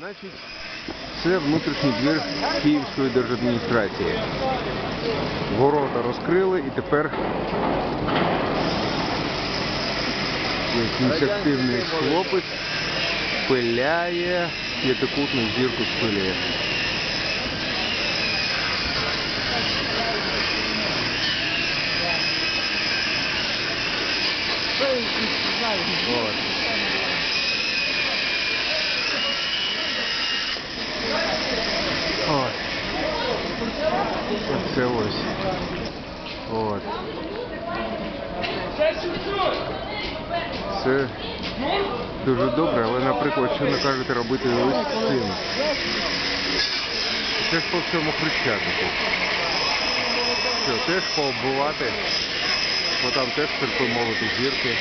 Значить, це внутрішній двір Київської держадміністрації. Ворота розкрили і тепер якийсь активний хлопець пиляє п'ятикутну зірку з пилі. От. Оце ось. От. Це дуже добре, але, наприклад, що накажете робити ось цим? Це ж по всьому хрещатику. Що, теж пооббивати, бо там теж церкви молоді зірки.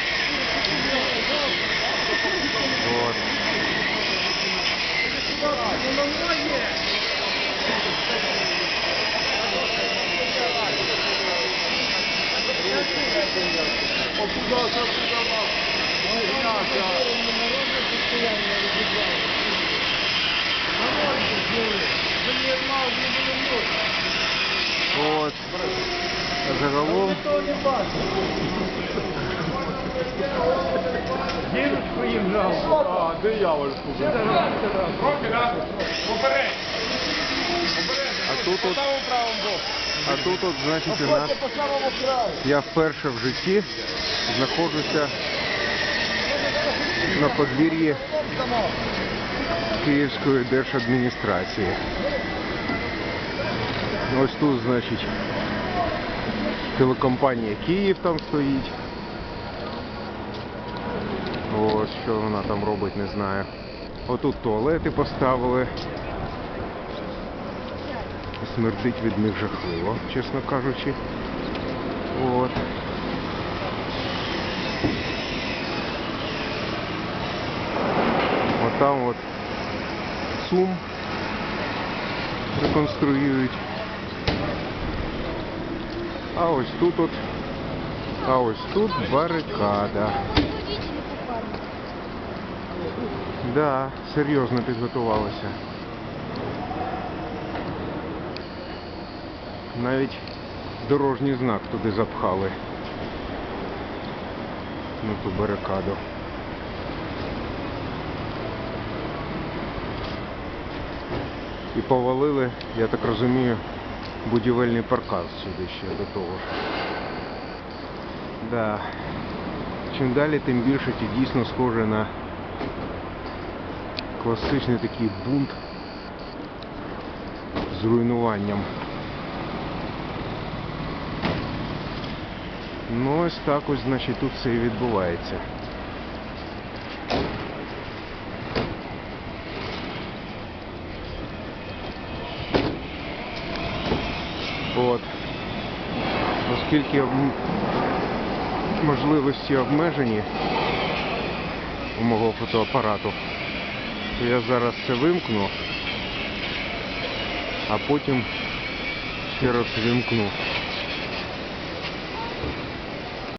От. От. А загалом Дідочку їм жалко. А, диявольську. Поперед. А тут от, правому боку. А тут от, значить, у нас я вперше в житті знаходжуся на подвір'ї Київської держадміністрації. Ось тут, значить, телекомпанія Київ там стоїть. Ось що вона там робить, не знаю. Отут туалети поставили. Смердить від них жахливо, чесно кажучи. От. От там от ЦУМ реконструюють. А ось тут от, а ось тут барикада. Да, серйозно підготувалися. Навіть дорожній знак туди запхали. Ну ту барикаду. І повалили, я так розумію, будівельний паркан сюди ще до того. Да. Чим далі, тим більше ті дійсно схоже на класичний такий бунт з руйнуванням. Ну ось так ось, значить, тут все і відбувається. От. Оскільки можливості обмежені у мого фотоапарату, то я зараз це вимкну, а потім ще раз вимкну.